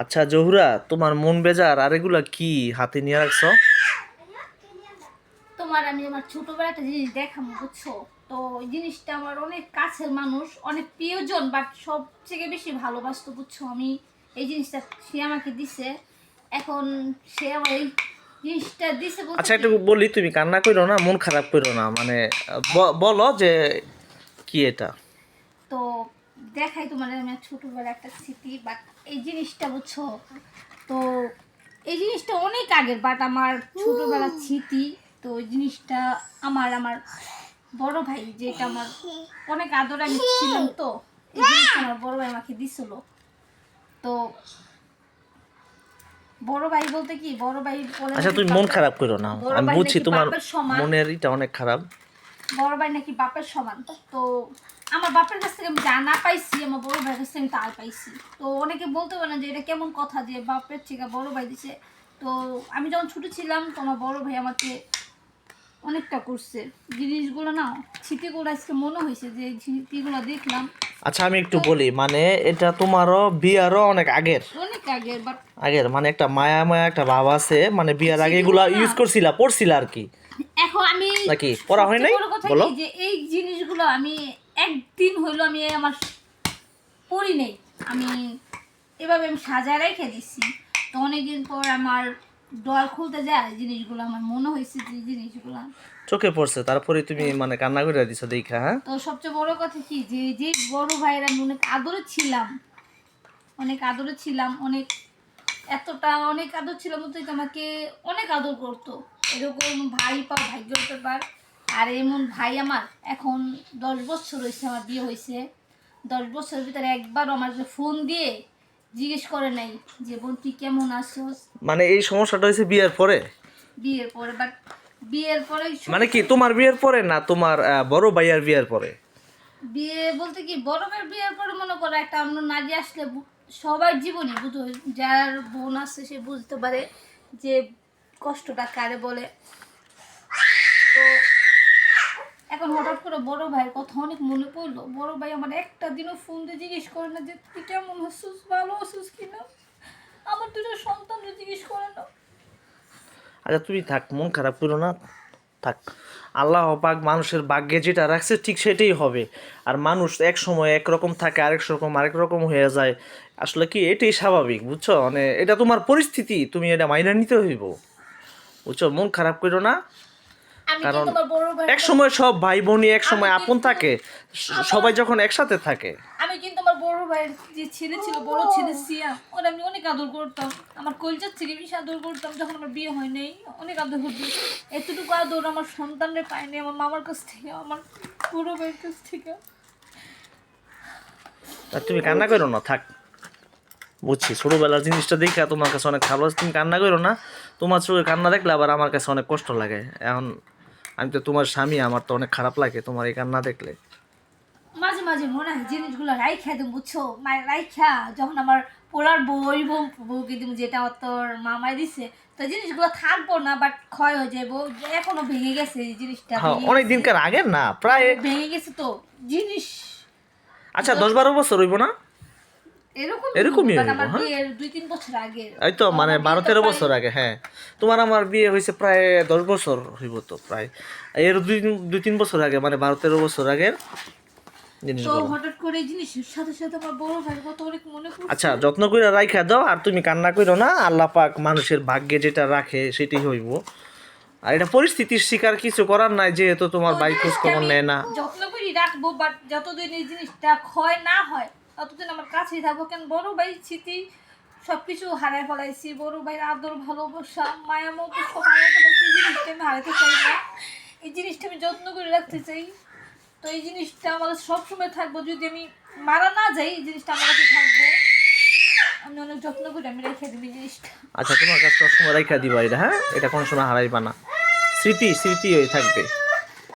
আচ্ছা জহুরা তোমার মন বেজার আর এগুলা কি হাতে নিয়ে রাখছো? তোমার আমি আমার ছোটবেলা একটা জিনিস দেখাবো বুঝছ? তো ওই জিনিসটা আমার অনেক কাছের মানুষ অনেক প্রিয়জন বাট সব থেকে বেশি ভালোবাসতো বুঝছ? আমি এই জিনিসটা সে আমাকে দিছে। এখন সে আমার এই জিনিসটা দিছে আচ্ছা একটু বলি তুমি কান্না করো না মন খারাপ করো না মানে বলো যে কি এটা? তো দেখাই তোমার আমি ছোটবেলা একটা স্মৃতি বাট এই জিনিসটা বুঝছ? তো এই জিনিসটা অনেক আগের বাট আমার ছোটবেলার স্মৃতি তো ওই জিনিসটা আমার আমার বড় ভাই যেটা আমার অনেক আদরে আমি ছিলাম তো এই জিনিসটা আমার বড় ভাই আমাকে দিছিল। তো বড় ভাই বলতে কি বড় ভাই বলে আচ্ছা তুমি মন খারাপ করো না। বড় আমি ভাই বুঝছি তোমার মনের এটা অনেক খারাপ। বড় ভাই নাকি বাপের সমান তো আমার বাপের কাছ থেকে আমি যা না পাইছি আমার বড় ভাইয়ের কাছ থেকে আমি তাই পাইছি। তো অনেকে বলতে পারে না যে এটা কেমন কথা যে বাপের থেকে বড় ভাই দিছে। তো আমি যখন ছোট ছিলাম তো আমার বড় ভাই আমাকে অনেকটা করছে। জিনিসগুলো না স্মৃতিগুলো আজকে মনে হয়েছে যে স্মৃতিগুলো দেখলাম। আচ্ছা আমি একটু বলি মানে এটা তোমারও বিয়ারও অনেক আগের। অনেক আগের বাট আগের মানে একটা মায়া মায়া একটা ভাব আছে মানে বিয়ার আগে এগুলা ইউজ করছিলা পড়ছিলা আর কি। এখন আমি নাকি? পড়া হয় নাই? বলো। যে এই জিনিসগুলো আমি একদিন হইল আমি আমার পড়ি নেই আমি এভাবে আমি সাজায় রেখে দিছি তো অনেকদিন পর আমার ডর খুলতে যায় জিনিসগুলো আমার মনে হয়েছে যে জিনিসগুলো চোখে পড়ছে তারপরে তুমি মানে কান্না করে দিছো দেখা হ্যাঁ তো সবচেয়ে বড় কথা কি যে যে বড় ভাইয়ের আমি অনেক আদরে ছিলাম অনেক আদরে ছিলাম অনেক এতটা অনেক আদর ছিল বলতে আমাকে অনেক আদর করতো। এরকম ভাই পাও ভাগ্যের ব্যাপার আর এমন ভাই আমার এখন দশ বছর হয়েছে আমার বিয়ে হয়েছে দশ বছরের ভিতরে একবার আমার ফোন দিয়ে জিজ্ঞেস করে নাই যে বোন তুই কেমন আছোস? মানে এই সমস্যাটা হয়েছে বিয়ের পরে? বিয়ের পরে বাট বিয়ের পরে মানে কি তোমার বিয়ের পরে না তোমার বড় ভাইয়ার বিয়ের পরে? বিয়ে বলতে কি বরফের বিয়ের পরে মনে করো একটা অন্য নারী আসলে সবার জীবনে বুঝো যার বোন আছে সে বুঝতে পারে যে কষ্টটা কারে বলে। তো এখন হঠাৎ করে বড় ভাইয়ের কথা অনেক মনে পড়ল। বড় ভাই আমার একটা দিনও ফোন দিয়ে জিজ্ঞেস করে না যে, তুই কেমন আছিস? ভালো আছিস কিনা আমার দুটো সন্তান জিজ্ঞেস করে না। আচ্ছা তুমি থাক, মন খারাপ করো না। থাক। আল্লাহ পাক মানুষের ভাগ্যে যেটা রাখছে ঠিক সেটাই হবে। আর মানুষ এক সময় একরকম থাকে আরেক রকম আরেক রকম হয়ে যায়। আসলে কি? এটাই স্বাভাবিক বুঝছ? মানে এটা তোমার পরিস্থিতি তুমি এটা মাইনা নিতে হইব। বুঝছ? মন খারাপ করো না। কারণ এক সময় সব ভাই বোনই এক সময় আপন থাকে সবাই যখন একসাথে থাকে। আমি কিন্তু ভাইয়ের যে ছেলে ছিল, বড় ছেলে সিয়া, ওর আমি অনেক আদর করতাম। আমার কলজার থেকে বেশি আদর করতাম যখন আমার বিয়ে হয় নাই। অনেক আদর করতাম। এতটুকু আদর আমার সন্তানরে পাইনি আমার মামার কাছ থেকে, আমার বড় ভাইয়ের কাছ থেকে। আর তুমি কান্না করো না, থাক। বুঝছি, ছোটোবেলার জিনিসটা দেখে তোমার কাছে অনেক খারাপ লাগছে। তুমি কান্না করো না। তোমার চোখে কান্না দেখলে আবার আমার কাছে অনেক কষ্ট লাগে। এখন আমি তো তোমার স্বামী, আমার তো অনেক খারাপ লাগে তোমার এই কান্না দেখলে। মাঝে মনে হয় জিনিসগুলো রাইখা দেবো বুঝছ? মায়ের রাইখা যখন আমার পোলার বই বউ বউকে দিব যেটা তোর মামাই দিছে তো জিনিসগুলো থাকব না বাট ক্ষয় হয়ে যাব এখনও ভেঙে গেছে এই জিনিসটা হ্যাঁ অনেক দিনকার আগের না প্রায় ভেঙে গেছে তো জিনিস। আচ্ছা দশ বারো বছর হইব না? এরকম এরকমই হ্যাঁ। এই তো মানে বারো তেরো বছর আগে হ্যাঁ। তোমার আমার বিয়ে হয়েছে প্রায় দশ বছর হইব তো প্রায়। এর দুই দুই তিন বছর আগে মানে বারো তেরো বছর আগের জিনিসগুলো হঠাৎ করে এই জিনিসের সাথে সাথে আমার বড় ভাইয়ের কথা অনেক মনে পড়ছে আচ্ছা যত্ন করে রাইখা দাও আর তুমি কান্না করো না আল্লাহ পাক মানুষের ভাগ্যে যেটা রাখে সেটাই হইব। আর এটা পরিস্থিতির শিকার কিছু করার নাই যেহেতু তোমার ভাই খোঁজ খবর নেয় না। যত্ন করে রাখব বাট যতদিন এই জিনিসটা ক্ষয় না হয় ততদিন আমার কাছেই থাকব। কেন বড় ভাই স্মৃতি সবকিছু হারায় ফেলাইছি। বড় ভাইয়ের আদর ভালোবাসা মায়া মতো সব হারায় ফেলাইছি। এই জিনিসটা আমি হারাতে চাই না। এই জিনিসটা আমি যত্ন করে রাখতে চাই। তো এই জিনিসটা আমার সবসময় থাকব। যদি আমি মারা না যাই, এই জিনিসটা আমার কাছে থাকবে। আমি অনেক যত্ন করে আমি রেখে দিবি জিনিসটা। আচ্ছা তোমার কাছে সবসময় রেখে দিবা এটা হ্যাঁ? এটা কোনো সময় হারাইবা না। স্মৃতি স্মৃতি হয়ে থাকবে।